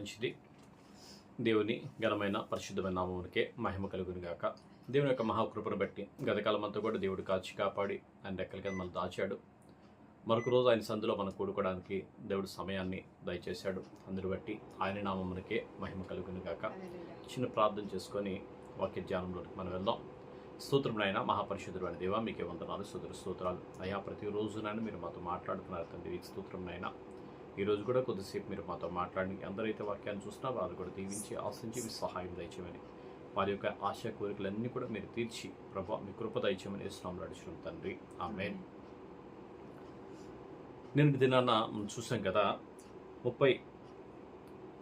మంచిది. దేవుని ఘనమైన పరిశుద్ధమైన నామమునికే మహిమ కలుగుని గాక. దేవుని యొక్క మహాకృపను బట్టి గతకాలం అంతా కూడా దేవుడు కాచి కాపాడి ఆయన రెక్కల కింద మళ్ళీ దాచాడు. మరొక రోజు ఆయన సందులో మనం కూడుకోవడానికి దేవుడు సమయాన్ని దయచేశాడు. అందుని బట్టి ఆయన నామమునికే మహిమ కలుగుని గాక. చిన్న ప్రార్థన చేసుకొని వాక్య ధ్యానంలోకి మనం వెళ్దాం. స్తోత్రమునైన మహాపరిశుద్ధుడు అని దేవా మీకే వందనాలు స్తోత్ర స్తోత్రాలు. అయ్యా ప్రతిరోజు నన్ను మీరు మాతో మాట్లాడుతున్నారు తండ్రి. ఈ స్తోత్రమునైనా ఈరోజు కూడా కొద్దిసేపు మీరు మాతో మాట్లాడి ఎందరైతే వాక్యాన్ని చూసినా వారు కూడా దీవించి ఆశించి మీ సహాయం దయచేయమని వారి యొక్క ఆశ కోరికలన్నీ కూడా మీరు తీర్చి ప్రభా మీ కృప దయచేయమని ఇస్తున్నాం అడిచిన తండ్రి. ఆమె నేను దినాన్న చూసాం కదా ముప్పై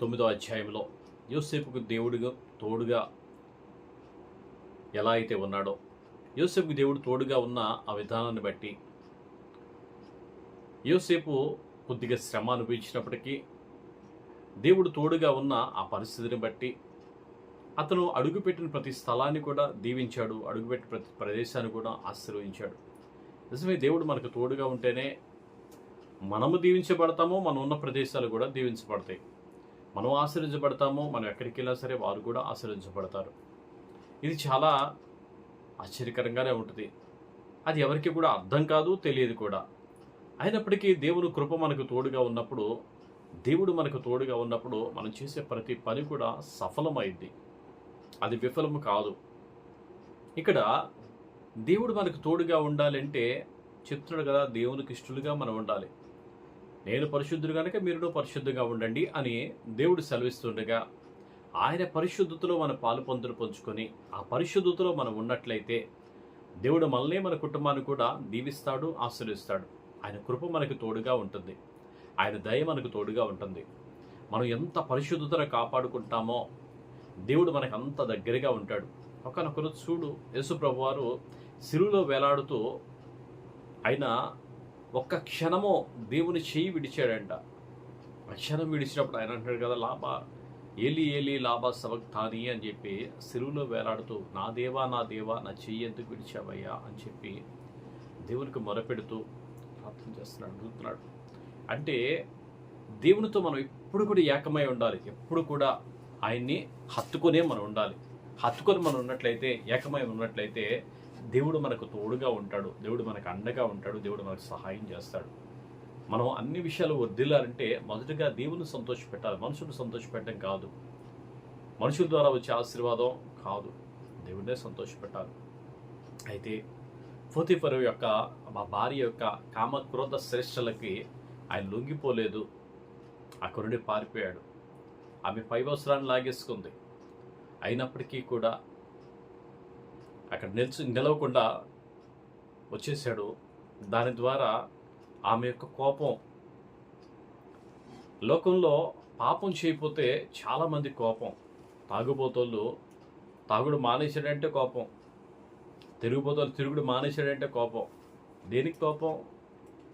తొమ్మిదో అధ్యాయంలో యోసేపుకు దేవుడిగా తోడుగా ఎలా అయితే ఉన్నాడో యోసేపుకు దేవుడు తోడుగా ఉన్న ఆ విధానాన్ని బట్టి యోసేపు కొద్దిగా శ్రమ అనుభవించినప్పటికీ దేవుడు తోడుగా ఉన్న ఆ పరిస్థితిని బట్టి అతను అడుగుపెట్టిన ప్రతి స్థలాన్ని కూడా దీవించాడు అడుగుపెట్టిన ప్రతి ప్రదేశాన్ని కూడా ఆశీర్వదించాడు. నిజమే దేవుడు మనకు తోడుగా ఉంటేనే మనము దీవించబడతామో మనం ఉన్న ప్రదేశాలు కూడా దీవించబడతాయి. మనం ఆశ్రయించబడతామో మనం ఎక్కడికి వెళ్ళినా సరే వారు కూడా ఆశ్రయించబడతారు ఇది చాలా ఆశ్చర్యకరంగానే ఉంటుంది. అది ఎవరికి కూడా అర్థం కాదు తెలియదు కూడా. అయినప్పటికీ దేవుడు కృప మనకు తోడుగా ఉన్నప్పుడు దేవుడు మనకు తోడుగా ఉన్నప్పుడు మనం చేసే ప్రతి పని కూడా సఫలమైంది. అది విఫలము కాదు. ఇక్కడ దేవుడు మనకు తోడుగా ఉండాలంటే చెప్తున్నాడు కదా దేవునికి ఇష్టలుగా మనం ఉండాలి. నేను పరిశుద్ధుడు కనుక మీరు పరిశుద్ధంగా ఉండండి అని దేవుడు సెలవిస్తుండగా ఆయన పరిశుద్ధతలో మన పాలు పొందులు పంచుకొని ఆ పరిశుద్ధతలో మనం ఉన్నట్లయితే దేవుడు మనల్ని మన కుటుంబాన్ని కూడా దీవిస్తాడు ఆశ్రయిస్తాడు ఆయన కృప మనకు తోడుగా ఉంటుంది. ఆయన దయ మనకు తోడుగా ఉంటుంది. మనం ఎంత పరిశుద్ధతను కాపాడుకుంటామో దేవుడు మనకు అంత దగ్గరగా ఉంటాడు. ఒకనొకరు చూడు యేసుప్రభు వారు సిరులో వేలాడుతూ ఆయన ఒక్క క్షణము దేవుని చెయ్యి విడిచాడంట. ఆ క్షణం విడిచినప్పుడు ఆయన అంటాడు కదా లాభా ఏలి ఏలి లాభా సవక్తాని అని చెప్పి సిరువులో వేలాడుతూ నా దేవా నా దేవా నా చెయ్యి ఎందుకు విడిచావయ్యా? అని చెప్పి దేవునికి మొరపెడుతూ ప్రార్థన చేస్తున్నాడు అడుగుతున్నాడు. అంటే దేవునితో మనం ఎప్పుడు కూడా ఏకమై ఉండాలి. ఎప్పుడు కూడా ఆయన్ని హత్తుకొనే మనం ఉండాలి. హత్తుకొని మనం ఉన్నట్లయితే ఏకమై ఉన్నట్లయితే దేవుడు మనకు తోడుగా ఉంటాడు. దేవుడు మనకు అండగా ఉంటాడు. దేవుడు మనకు సహాయం చేస్తాడు. మనం అన్ని విషయాలు వర్దిల్లాలంటే మొదటగా దేవుని సంతోషపెట్టాలి మనుషులు సంతోషపెట్టడం కాదు. మనుషుల ద్వారా వచ్చే ఆశీర్వాదం కాదు. దేవుడినే సంతోషపెట్టాలి అయితే ఫోతిఫరు యొక్క మా భార్య యొక్క కామ క్రోధ శ్రేష్టలకి ఆయన లొంగిపోలేదు. అక్కడి పారిపోయాడు. ఆమె పై వస్త్రాన్ని లాగేసుకుంది. అయినప్పటికీ కూడా అక్కడ నిల్చు నిలవకుండా వచ్చేసాడు దాని ద్వారా ఆమె యొక్క కోపం. లోకంలో పాపం చేయకపోతే చాలామంది కోపం. తాగుబోతోళ్ళు తాగుడు మానేసాడంటే కోపం. తిరుగుబోతులు తిరుగుడు మానేశాడంటే కోపం. దేనికి కోపం?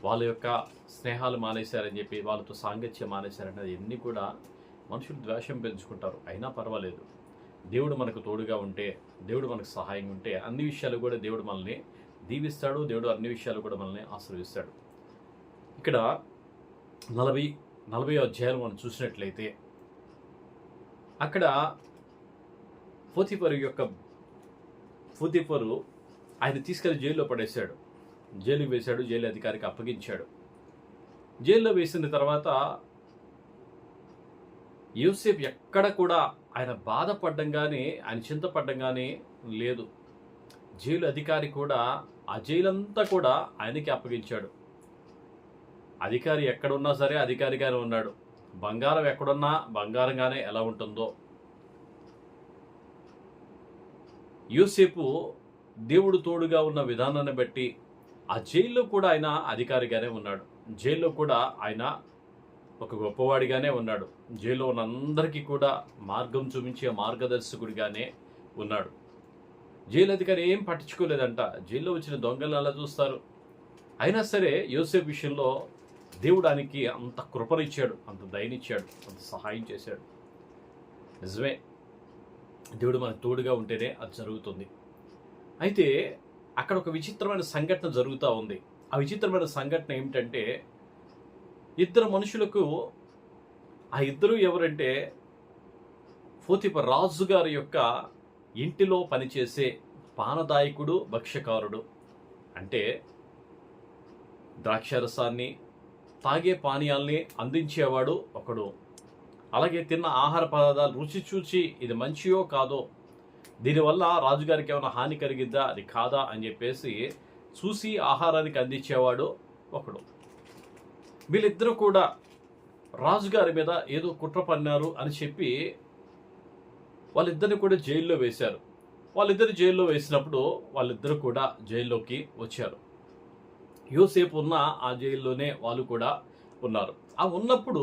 వాళ్ళ యొక్క స్నేహాలు మానేశారని చెప్పి వాళ్ళతో సాంగత్యం మానేశారనేది ఎన్ని కూడా మనుషులు ద్వేషం పెంచుకుంటారు. అయినా పర్వాలేదు. దేవుడు మనకు తోడుగా ఉంటే దేవుడు మనకు సహాయంగా ఉంటే అన్ని విషయాలు కూడా దేవుడు మనల్ని దీవిస్తాడు. దేవుడు అన్ని విషయాలు కూడా మనల్ని ఆశ్రయిస్తాడు. ఇక్కడ నలభై నలభై అధ్యాయాలు మనం చూసినట్లయితే అక్కడ పోతిపరు యొక్క పోతిపరు ఆయన తీసుకెళ్ళి జైల్లో పడేశాడు. జైలుకి వేశాడు జైలు అధికారికి అప్పగించాడు. జైల్లో వేసిన తర్వాత యూసేఫ్ ఎక్కడ కూడా ఆయన బాధపడ్డం కానీ ఆయన చింతపడడం కానీ లేదు. జైలు అధికారి కూడా ఆ జైలంతా కూడా ఆయనకి అప్పగించాడు. అధికారి ఎక్కడున్నా సరే అధికారిగానే ఉన్నాడు. బంగారం ఎక్కడున్నా బంగారంగానే ఎలా ఉంటుందో. యూసేపు దేవుడు తోడుగా ఉన్న విధానాన్ని బట్టి ఆ జైల్లో కూడా ఆయన అధికారిగానే ఉన్నాడు. జైల్లో కూడా ఆయన ఒక గొప్పవాడిగానే ఉన్నాడు. జైల్లో ఉన్న అందరికీ కూడా మార్గం చూపించే మార్గదర్శకుడిగానే ఉన్నాడు. జైలు అధికారి ఏం పట్టించుకోలేదంట. జైల్లో వచ్చిన దొంగలు అలా చూస్తారు? అయినా సరే యోసేపు విషయంలో దేవుడు ఆయనకి అంత కృపనిచ్చాడు అంత దయనిచ్చాడు అంత సహాయం చేశాడు. నిజమే. దేవుడు మనకు తోడుగా ఉంటేనే అది జరుగుతుంది. అయితే అక్కడ ఒక విచిత్రమైన సంఘటన జరుగుతూ ఉంది. ఆ విచిత్రమైన సంఘటన ఏమిటంటే ఇద్దరు మనుషులకు ఆ ఇద్దరు ఎవరంటే ఫోతిప రాజు గారి యొక్క ఇంటిలో పనిచేసే పానదాయకుడు భక్ష్యకారుడు. అంటే ద్రాక్షరసాన్ని తాగే పానీయాల్ని అందించేవాడు ఒకడు. అలాగే తిన్న ఆహార పదార్థాలు రుచి చూచి ఇది మంచియో కాదో దీనివల్ల రాజుగారికి ఏమైనా హాని కలిగిద్దా అది కాదా అని చెప్పేసి చూసి ఆహారానికి అందించేవాడు ఒకడు. వీళ్ళిద్దరూ కూడా రాజుగారి మీద ఏదో కుట్ర పన్నారు అని చెప్పి వాళ్ళిద్దరిని కూడా జైల్లో వేశారు. వాళ్ళిద్దరు జైల్లో వేసినప్పుడు వాళ్ళిద్దరు కూడా జైల్లోకి వచ్చారు. యూసేపు ఉన్న ఆ జైల్లోనే వాళ్ళు కూడా ఉన్నారు. ఆ ఉన్నప్పుడు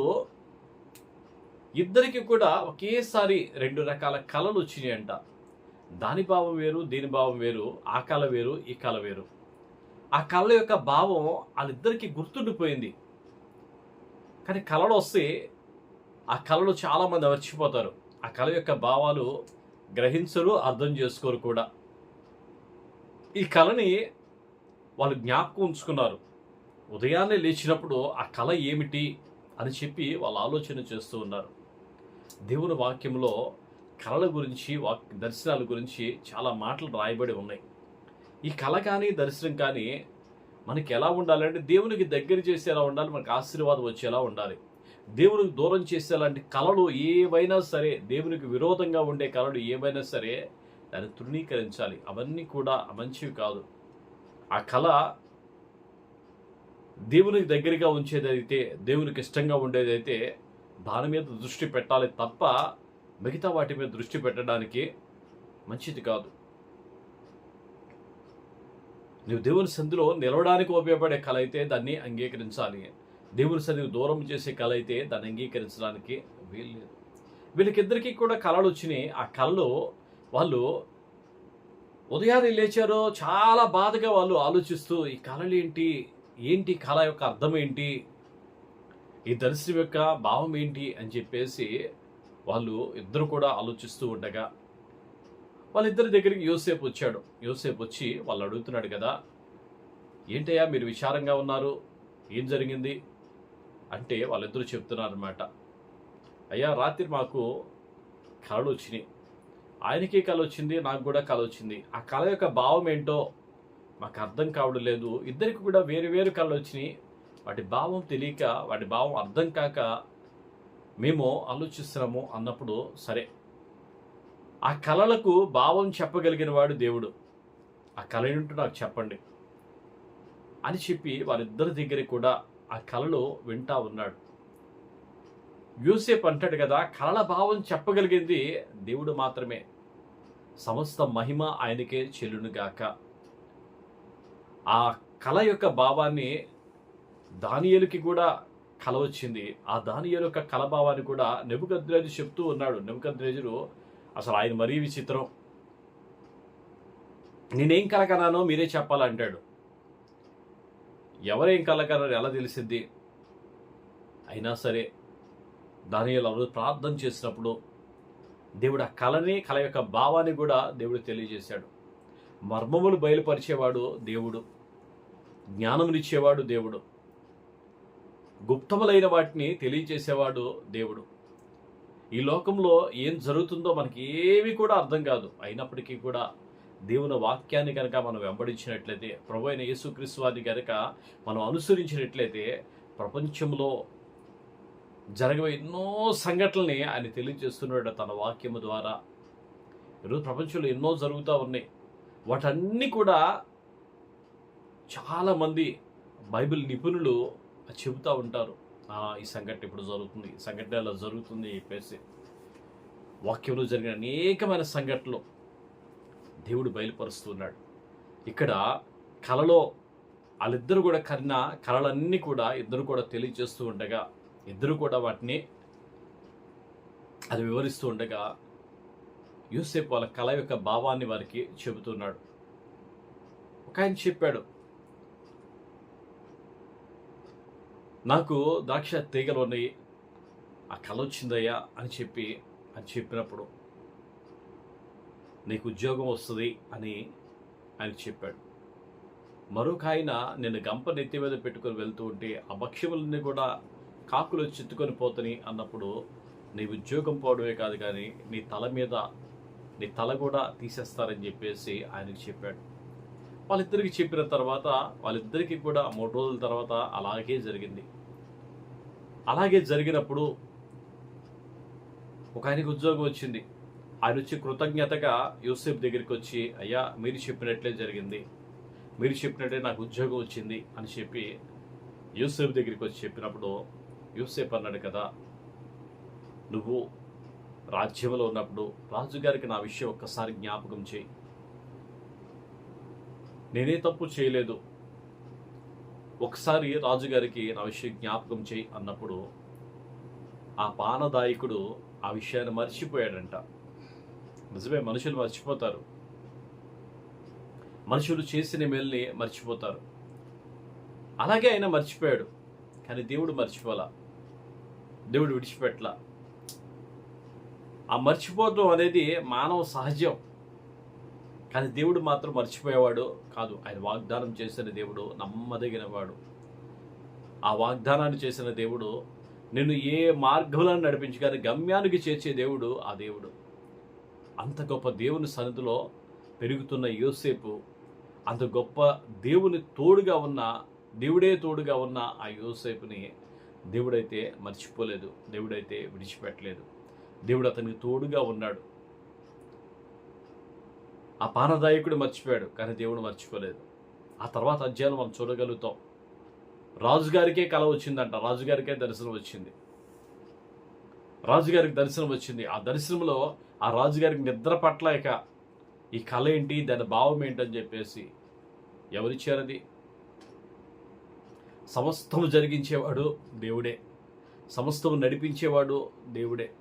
ఇద్దరికి కూడా ఒకేసారి రెండు రకాల కళలు వచ్చినాయంట. దాని భావం వేరు దీని భావం వేరు ఆ కళ వేరు ఈ కళ వేరు. ఆ కళ యొక్క భావం వాళ్ళిద్దరికీ గుర్తుండిపోయింది. కానీ కళలు వస్తే ఆ కళలు చాలామంది మర్చిపోతారు ఆ కళ యొక్క భావాలు గ్రహించరు అర్థం చేసుకోరు కూడా. ఈ కళని వాళ్ళు జ్ఞాపకం ఉంచుకున్నారు. ఉదయాన్నే లేచినప్పుడు ఆ కళ ఏమిటి అని చెప్పి వాళ్ళు ఆలోచన చేస్తూ ఉన్నారు. దేవుని వాక్యంలో కళల గురించి వాక్ దర్శనాల గురించి చాలా మాటలు రాయబడి ఉన్నాయి. ఈ కళ కానీ దర్శనం కానీ మనకి ఎలా ఉండాలంటే దేవునికి దగ్గర చేసేలా ఉండాలి? మనకు ఆశీర్వాదం వచ్చేలా ఉండాలి. దేవునికి దూరం చేసేలాంటి కళలు ఏవైనా సరే దేవునికి విరోధంగా ఉండే కళలు ఏవైనా సరే దాన్ని తృణీకరించాలి. అవన్నీ కూడా మంచివి కాదు. ఆ కళ దేవునికి దగ్గరగా ఉంచేదైతే దేవునికి ఇష్టంగా ఉండేదైతే దాని మీద దృష్టి పెట్టాలి తప్ప మిగతా వాటి మీద దృష్టి పెట్టడానికి మంచిది కాదు. నువ్వు దేవుని సంధిలో నిలవడానికి ఉపయోగపడే కళ అయితే దాన్ని అంగీకరించాలి. దేవుని సంధికి దూరం చేసే కళ అయితే దాన్ని అంగీకరించడానికి వీలు లేదు వీళ్ళకిద్దరికీ కూడా కళలు వచ్చినాయి. ఆ కళలో వాళ్ళు ఉదయాన్నే లేచారో చాలా బాధగా వాళ్ళు ఆలోచిస్తూ ఈ కళలు ఏంటి? ఏంటి కళ యొక్క అర్థం ఏంటి? ఈ దర్శనం యొక్క భావం ఏంటి? అని చెప్పేసి వాళ్ళు ఇద్దరు కూడా ఆలోచిస్తూ ఉండగా వాళ్ళిద్దరి దగ్గరికి యోసేపు వచ్చాడు. యోసేపు వచ్చి వాళ్ళు అడుగుతున్నాడు కదా ఏంటయ్యా మీరు విచారంగా ఉన్నారు? ఏం జరిగింది? అంటే వాళ్ళిద్దరూ చెప్తున్నారనమాట అయ్యా రాత్రి మాకు కళలు వచ్చినాయి. ఆయనకి కళ వచ్చింది నాకు కూడా కళ వచ్చింది. ఆ కళ యొక్క భావం ఏంటో మాకు అర్థం కావడం లేదు. ఇద్దరికి కూడా వేరు వేరు కళలు వచ్చినాయి. వాటి భావం తెలియక వాటి భావం అర్థం కాక మేము ఆలోచిస్తున్నాము అన్నప్పుడు సరే. ఆ కళలకు భావం చెప్పగలిగిన వాడు దేవుడు. ఆ కళ ఏంటో నాకు చెప్పండి. అని చెప్పి వారిద్దరి దగ్గర కూడా ఆ కళలో వింటా ఉన్నాడు. యూసేప్ అంటాడు కదా కళల భావం చెప్పగలిగింది దేవుడు మాత్రమే. సమస్త మహిమ ఆయనకే చెల్లునుగాక ఆ కళ యొక్క భావాన్ని దానియలుకి కూడా కల వచ్చింది. ఆ దానియలు యొక్క కలభావాన్ని కూడా నెబుకద్రేజు చెప్తూ ఉన్నాడు. నెబుకద్రేజుడు అసలు ఆయన మరీ విచిత్రం. నేనేం కలకన్నానో మీరే చెప్పాలంటాడు. ఎవరేం కలకనారో ఎలా తెలిసింది అయినా సరే దానియలు ఆ రోజు ప్రార్థన చేసినప్పుడు దేవుడు ఆ కళని కళ యొక్క భావాన్ని కూడా దేవుడు తెలియజేశాడు. మర్మములు బయలుపరిచేవాడు దేవుడు. జ్ఞానమునిచ్చేవాడు దేవుడు. గుప్తములైన వాటిని తెలియజేసేవాడు దేవుడు. ఈ లోకంలో ఏం జరుగుతుందో మనకి ఏమీ కూడా అర్థం కాదు. అయినప్పటికీ కూడా దేవుని వాక్యాన్ని కనుక మనం వెంబడించినట్లయితే ప్రభు అయిన యేసుక్రీస్తు వారిని కనుక మనం అనుసరించినట్లయితే ప్రపంచంలో జరగబోయే ఎన్నో సంఘటనల్ని ఆయన తెలియజేస్తున్నాడు తన వాక్యము ద్వారా. ఈరోజు ప్రపంచంలో ఎన్నో జరుగుతూ ఉన్నాయి. వాటన్నీ కూడా చాలామంది బైబిల్ నిపుణులు చెబుతూ ఉంటారు. ఈ సంఘటన ఇప్పుడు జరుగుతుంది. ఈ సంఘటన ఇలా జరుగుతుంది చెప్పేసి వాక్యంలో జరిగిన అనేకమైన సంఘటనలు దేవుడు బయలుపరుస్తున్నాడు. ఇక్కడ కళలో వాళ్ళిద్దరు కూడా కన్న కళలన్నీ కూడా ఇద్దరు కూడా తెలియజేస్తూ ఉండగా ఇద్దరు కూడా వాటిని అది వివరిస్తూ ఉండగా యూసేఫ్ వాళ్ళ కళ యొక్క భావాన్ని వారికి చెబుతున్నాడు. ఒక ఆయన చెప్పాడు నాకు ద్రాక్ష తీగలు ఉన్నాయి ఆ కళ వచ్చిందయ్యా అని చెప్పి అని చెప్పినప్పుడు నీకు ఉద్యోగం వస్తుంది అని ఆయన చెప్పాడు. మరొక ఆయన నేను గంప నెత్తి మీద పెట్టుకొని వెళ్తూ ఉంటే ఆ భక్ష్యములన్నీ కూడా కాకులు చిత్తుకొని పోతని అన్నప్పుడు నీ ఉద్యోగం పోవడమే కాదు కానీ నీ తల మీద నీ తల కూడా తీసేస్తారని చెప్పేసి ఆయనకి చెప్పాడు. వాళ్ళిద్దరికి చెప్పిన తర్వాత వాళ్ళిద్దరికీ కూడా మూడు రోజుల తర్వాత అలాగే జరిగింది. అలాగే జరిగినప్పుడు ఒక ఆయనకి ఉద్యోగం వచ్చింది. ఆయన వచ్చి కృతజ్ఞతగా యూసెఫ్ దగ్గరికి వచ్చి అయ్యా మీరు చెప్పినట్లే జరిగింది. మీరు చెప్పినట్టే నాకు ఉద్యోగం వచ్చింది అని చెప్పి యూసెఫ్ దగ్గరికి వచ్చి చెప్పినప్పుడు యూసెఫ్ అన్నాడు కదా నువ్వు రాజ్యంలో ఉన్నప్పుడు రాజుగారికి నా విషయం ఒక్కసారి జ్ఞాపకం చేయి. నేనే తప్పు చేయలేదు. ఒకసారి రాజుగారికి నా విషయం జ్ఞాపకం చేయి అన్నప్పుడు ఆ పానదాయకుడు ఆ విషయాన్ని మర్చిపోయాడంట. నిజమే మనుషులు మర్చిపోతారు. మనుషులు చేసిన మేల్ని మర్చిపోతారు. అలాగే ఆయన మర్చిపోయాడు కానీ దేవుడు మర్చిపోలా. దేవుడు విడిచిపెట్టలా ఆ మర్చిపోవడం అనేది మానవ సహజం. కానీ దేవుడు మాత్రం మర్చిపోయేవాడు కాదు. ఆయన వాగ్దానం చేసిన దేవుడు నమ్మదగినవాడు ఆ వాగ్దానాన్ని చేసిన దేవుడు నిన్ను ఏ మార్గంలో నడిపించగానే గమ్యానికి చేర్చే దేవుడు ఆ దేవుడు. అంత గొప్ప దేవుని సన్నిధిలో పెరుగుతున్న యోసేపు అంత గొప్ప దేవుని తోడుగా ఉన్న దేవుడే తోడుగా ఉన్న ఆ యోసేపుని దేవుడైతే మర్చిపోలేదు దేవుడైతే విడిచిపెట్టలేదు. దేవుడు అతనికి తోడుగా ఉన్నాడు. ఆ పానదాయకుడు మర్చిపోయాడు కానీ దేవుడు మర్చిపోలేదు. ఆ తర్వాత అధ్యాయం మనం చూడగలుగుతాం. రాజుగారికే కళ వచ్చిందంట రాజుగారికే దర్శనం వచ్చింది. రాజుగారికి దర్శనం వచ్చింది. ఆ దర్శనంలో ఆ రాజుగారికి నిద్ర పట్టలేక ఈ కళ ఏంటి దాని భావం ఏంటని చెప్పేసి ఎవరిచ్చారది? సమస్తము జరిగించేవాడు దేవుడే. సమస్తము నడిపించేవాడు దేవుడే.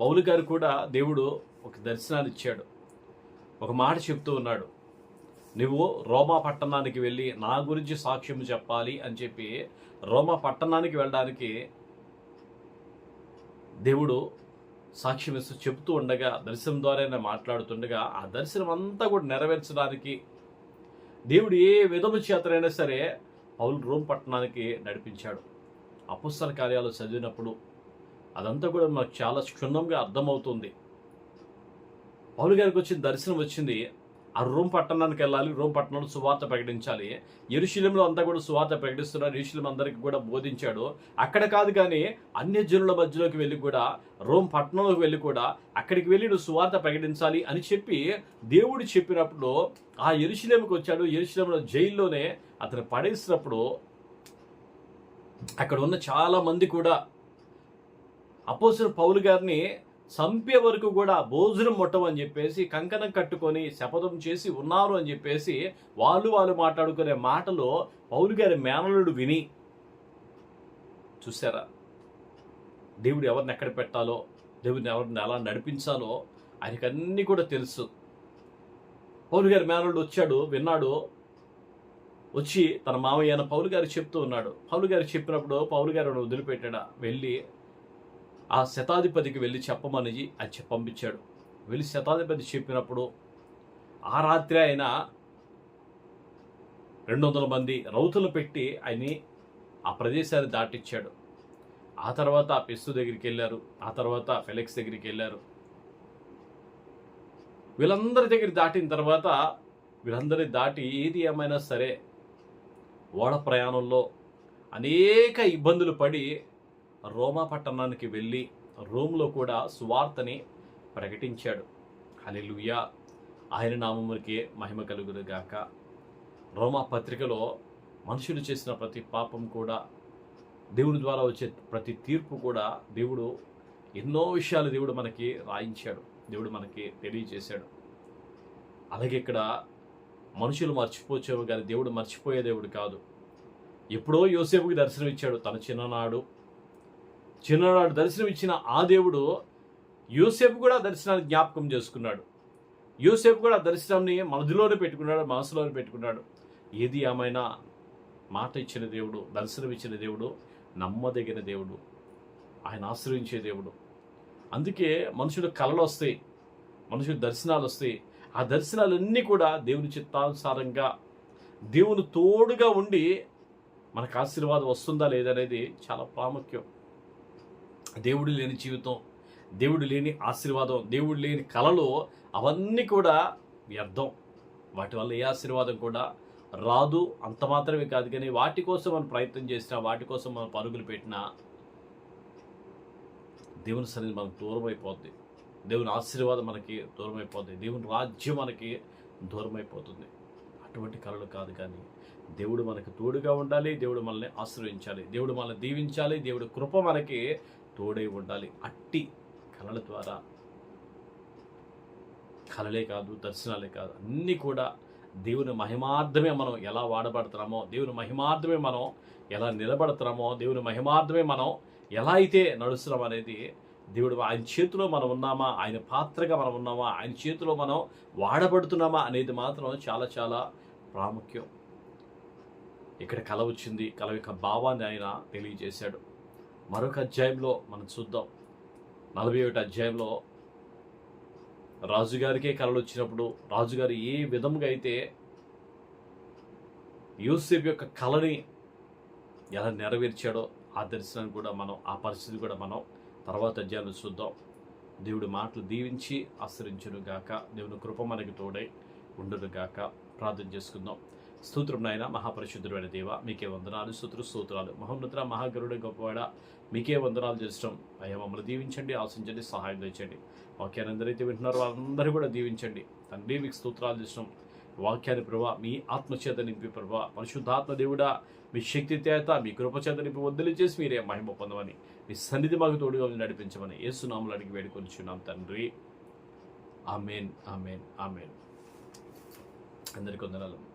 పౌలు గారు కూడా దేవుడు ఒక దర్శనాన్ని ఇచ్చాడు. ఒక మాట చెప్తూ ఉన్నాడు. నువ్వు రోమా పట్టణానికి వెళ్ళి నా గురించి సాక్ష్యం చెప్పాలి అని చెప్పి రోమా పట్టణానికి వెళ్ళడానికి దేవుడు సాక్ష్యం ఇస్తూ చెప్తూ ఉండగా దర్శనం ద్వారానే మాట్లాడుతుండగా ఆ దర్శనం అంతా కూడా నెరవేర్చడానికి దేవుడు ఏ విధము చేతనైనా సరే పౌలు రోమ్ పట్టణానికి నడిపించాడు. అపుస్తల కార్యాలు చదివినప్పుడు అదంతా కూడా మాకు చాలా క్షుణ్ణంగా అర్థమవుతుంది. పౌలు గారికి వచ్చిన దర్శనం వచ్చింది. ఆ రోమ్ పట్టణానికి వెళ్ళాలి రోమ్ పట్టణంలో సువార్త ప్రకటించాలి. ఎరుశీలంలో అంతా కూడా సువార్త ప్రకటిస్తున్నారు. ఎరుశీలం అందరికి కూడా బోధించాడు. అక్కడ కాదు కానీ అన్య జనుల మధ్యలోకి వెళ్ళి కూడా రోమ్ పట్టణంలోకి వెళ్ళి కూడా అక్కడికి వెళ్ళి నువ్వు సువార్త ప్రకటించాలి అని చెప్పి దేవుడు చెప్పినప్పుడు ఆ ఎరుశీలంకి వచ్చాడు. ఎరుశీలంలో జైల్లోనే అతను పడేసినప్పుడు అక్కడ ఉన్న చాలా మంది కూడా అపోసిన పౌలు గారిని చంపే వరకు కూడా భోజనం ముట్టమని చెప్పేసి కంకణం కట్టుకొని శపథం చేసి ఉన్నారు అని చెప్పేసి వాళ్ళు వాళ్ళు మాట్లాడుకునే మాటలు పౌలు గారి మేనలుడు విని చూసారా దేవుడు ఎవరిని ఎక్కడ పెట్టాలో దేవుడిని ఎవరిని ఎలా నడిపించాలో ఆయనకు అన్నీ కూడా తెలుసు. పౌలు గారి మేనలుడు వచ్చాడు విన్నాడు. వచ్చి తన మామయ్య పౌలు గారు చెప్తూ ఉన్నాడు. పౌలు గారు చెప్పినప్పుడు పౌలు గారు వదిలిపెట్టాడా? వెళ్ళి ఆ శతాధిపతికి వెళ్ళి చెప్పమని అది పంపించాడు వెళ్ళి శతాధిపతి చెప్పినప్పుడు ఆ రాత్రి ఆయన రెండు వందల మంది రౌతులు పెట్టి ఆయన్ని ఆ ప్రదేశాన్ని దాటిచ్చాడు. ఆ తర్వాత ఆ పెస్సు దగ్గరికి వెళ్ళారు. ఆ తర్వాత ఫెలెక్స్ దగ్గరికి వెళ్ళారు. వీళ్ళందరి దగ్గర దాటిన తర్వాత వీళ్ళందరి దాటి ఏది ఏమైనా సరే ఓడ ప్రయాణంలో అనేక ఇబ్బందులు పడి రోమా పట్టణానికి వెళ్ళి రోమ్లో కూడా సువార్తని ప్రకటించాడు. హలెలుయా ఆయన నామమునికి మహిమ కలుగునుగాక. రోమా పత్రికలో మనుషులు చేసిన ప్రతి పాపం కూడా దేవుని ద్వారా వచ్చే ప్రతి తీర్పు కూడా దేవుడు ఎన్నో విషయాలు దేవుడు మనకి రాయించాడు. దేవుడు మనకి తెలియజేశాడు. అలాగే ఇక్కడ మనుషులు మర్చిపోచేవు కానీ దేవుడు మర్చిపోయే దేవుడు కాదు. ఎప్పుడో యోసేపుకి దర్శనం ఇచ్చాడు తన చిన్ననాడు. చిన్ననాడు దర్శనం ఇచ్చిన ఆ దేవుడు యూసేపు కూడా దర్శనాన్ని జ్ఞాపకం చేసుకున్నాడు. యూసేపు కూడా దర్శనాన్ని మనదిలోనే పెట్టుకున్నాడు మనసులోనే పెట్టుకున్నాడు. ఏది ఏమైనా మాట ఇచ్చిన దేవుడు దర్శనం ఇచ్చిన దేవుడు నమ్మదగిన దేవుడు ఆయన ఆశ్రయించే దేవుడు. అందుకే మనుషులు కళలు వస్తాయి మనుషులు దర్శనాలు వస్తాయి. ఆ దర్శనాలన్నీ కూడా దేవుని చిత్తానుసారంగా దేవుని తోడుగా ఉండి మనకు ఆశీర్వాదం వస్తుందా లేదనేది చాలా ప్రాముఖ్యం. దేవుడు లేని జీవితం దేవుడు లేని ఆశీర్వాదం దేవుడు లేని కళలు అవన్నీ కూడా వ్యర్థం. వాటి వల్ల ఏ ఆశీర్వాదం కూడా రాదు అంత మాత్రమే కాదు. కానీ వాటి కోసం మనం ప్రయత్నం చేసినా వాటి కోసం మనం పరుగులు పెట్టినా దేవుని సన్నిధి మనకు దూరం అయిపోద్ది దేవుని ఆశీర్వాదం మనకి దూరం అయిపోద్ది దేవుని రాజ్యం మనకి దూరం అయిపోతుంది అటువంటి కళలు కాదు కానీ దేవుడు మనకు తోడుగా ఉండాలి దేవుడు మనల్ని ఆశ్రయించాలి దేవుడు మనల్ని దీవించాలి దేవుడి కృప మనకి తోడై ఉండాలి. అట్టి కళల ద్వారా. కళలే కాదు దర్శనాలే కాదు. అన్నీ కూడా దేవుని మహిమార్థమే మనం ఎలా వాడబడుతున్నామో దేవుని మహిమార్థమే మనం ఎలా నిలబడుతున్నామో దేవుని మహిమార్థమే మనం ఎలా అయితే నడుస్తున్నాం అనేది దేవుడు ఆయన చేతిలో మనం ఉన్నామా ఆయన పాత్రగా మనం ఉన్నామా ఆయన చేతిలో మనం వాడబడుతున్నామా అనేది మాత్రం చాలా చాలా ప్రాముఖ్యం. ఇక్కడ కల వచ్చింది. కల యొక్క భావాన్ని ఆయన తెలియజేశాడు. మరొక అధ్యాయంలో మనం చూద్దాం. నలభై ఒకటి అధ్యాయంలో రాజుగారికే కళలు వచ్చినప్పుడు రాజుగారు ఏ విధముగా అయితే యూసేఫ్ యొక్క కళని ఎలా నెరవేర్చాడో ఆ దర్శనాన్ని కూడా మనం ఆ పరిస్థితి కూడా మనం తర్వాత అధ్యాయంలో చూద్దాం. దేవుడి మాటలు దీవించి ఆశ్రయించును గాక దేవుని కృప మనకి తోడై ఉండును గాక ప్రార్థన చేసుకుందాం. స్తోత్రం నాయన మహాపరిశుద్ధుడైన దేవ మీకే వందనాలు స్తోత్ర స్తోత్రాలు. మహోన్నతుల మహాగరుడు గొప్పవాడ మీకే వందనాలు చేస్తాం అయ్యా మమ్మల్ని దీవించండి ఆశించండి సహాయం తెచ్చండి వాక్యాన్ని అందరైతే వింటున్నారో వాళ్ళందరూ కూడా దీవించండి. తండ్రి మీకు స్తోత్రాలు చేసడం వాక్యాన్ని ప్రభా మీ ఆత్మచేత నింపి ప్రభా పరిశుద్ధాత్మ దేవుడా మీ శక్తి చేత మీ కృపచేత నింపి వదిలి చేసి మీరే మహిమ పొందమని మీ సన్నిధి మాకు తోడుగా నడిపించమని ఏసునాములు అడిగి వేడుకొనిచున్నాం తండ్రి. Amen amen amen. అందరికీ వందనాలు.